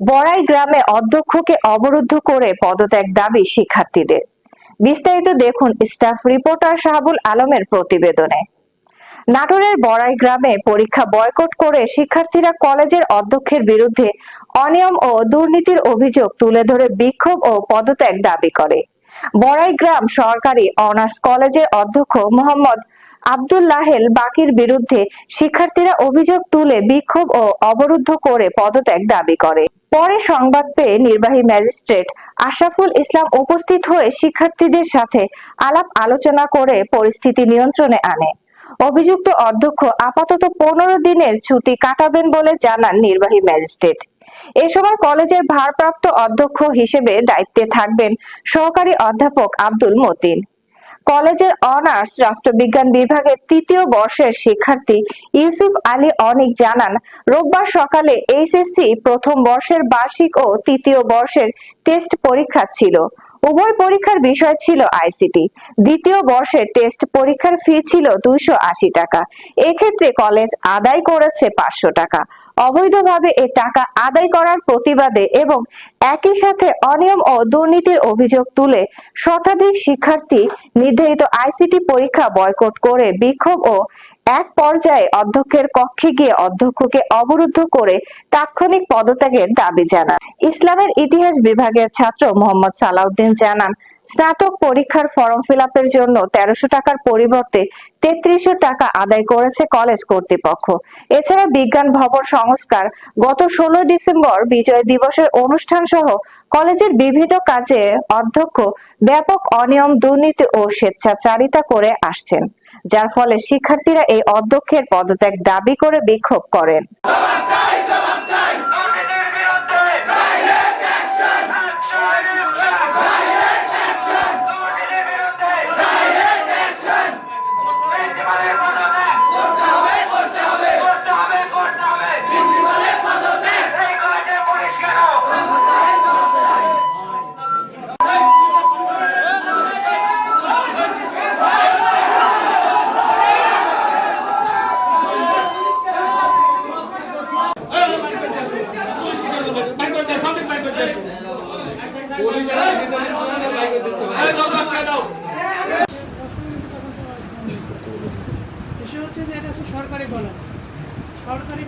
বড়াই গ্রামে অধ্যক্ষকে অবরুদ্ধ করে পদত্যাগ দাবি শিক্ষার্থীদের। বিস্তারিত দেখুন স্টাফ রিপোর্টার শাহাবুল আলমের প্রতিবেদনে। নাটোরের বড়াই গ্রামে পরীক্ষা বয়কট করে শিক্ষার্থীরা কলেজের অধ্যক্ষের বিরুদ্ধে অনিয়ম ও দুর্নীতির অভিযোগ তুলে ধরে বিক্ষোভ ও পদত্যাগ দাবি করে। বড়াই গ্রাম সরকারি অনার্স কলেজের অধ্যক্ষ মোহাম্মদ আব্দুল্লাহেল বাকির বিরুদ্ধে শিক্ষার্থীরা অভিযোগ তুলে বিক্ষোভ ও অবরুদ্ধ করে পদত্যাগ দাবি করে। পরে সংবাদ পেয়ে নির্বাহী ম্যাজিস্ট্রেট আশরাফুল ইসলাম উপস্থিত হয়ে শিক্ষার্থীদের সাথে আলাপ আলোচনা করে পরিস্থিতি নিয়ন্ত্রণে আনে। অভিযুক্ত অধ্যক্ষ আপাতত পনেরো দিনের ছুটি কাটাবেন বলে জানান নির্বাহী ম্যাজিস্ট্রেট। এ সময় কলেজের ভারপ্রাপ্ত অধ্যক্ষ হিসেবে দায়িত্বে থাকবেন সহকারী অধ্যাপক আব্দুল মতিন। কলেজের অনার্স রাষ্ট্রবিজ্ঞান বিভাগের তৃতীয় বর্ষের শিক্ষার্থী ইউসুফ আলী অনিক জানান, রোববার সকালে এইচএসসি প্রথম বর্ষের বার্ষিক ও তৃতীয় বর্ষের টেস্ট পরীক্ষা ছিল। উভয় পরীক্ষার বিষয় ছিল আইসিটি। দ্বিতীয় বর্ষের টেস্ট পরীক্ষার ফি ছিল দুইশো আশি টাকা। এক্ষেত্রে কলেজ আদায় করেছে পাঁচশো টাকা। অবৈধভাবে এ টাকা আদায় করার প্রতিবাদে এবং একই সাথে অনিয়ম ও দুর্নীতির অভিযোগ তুলে শতাধিক শিক্ষার্থী নির্ধারিত আইসিটি পরীক্ষা বয়কট করে বিক্ষোভ ও এক পর্যায়ে অধ্যক্ষের কক্ষে গিয়ে অধ্যক্ষকে অবরুদ্ধ করে তাৎক্ষণিক পদত্যাগের দাবি জানান। ইসলামের ইতিহাস বিভাগের ছাত্র মোহাম্মদ সালাউদ্দিন জানান, স্নাতক পরীক্ষার ফর্ম ফিল জন্য তেরোশো টাকার পরিবর্তে তেত্রিশশো টাকা আদায় করেছে কলেজ কর্তৃপক্ষ। এছাড়া বিজ্ঞান ভবন সংস্কার, গত ষোলো ডিসেম্বর বিজয় দিবসের অনুষ্ঠান সহ কলেজের বিভিন্ন কাজে অধ্যক্ষ ব্যাপক অনিয়ম, দুর্নীতি ও স্বেচ্ছাচারিতা করে আসছেন, যার ফলে শিক্ষার্থীরা এই অধ্যক্ষের পদত্যাগ দাবি করে বিক্ষোভ করেন। বিষয় হচ্ছে যে এটা সরকারি কলেজ সরকারি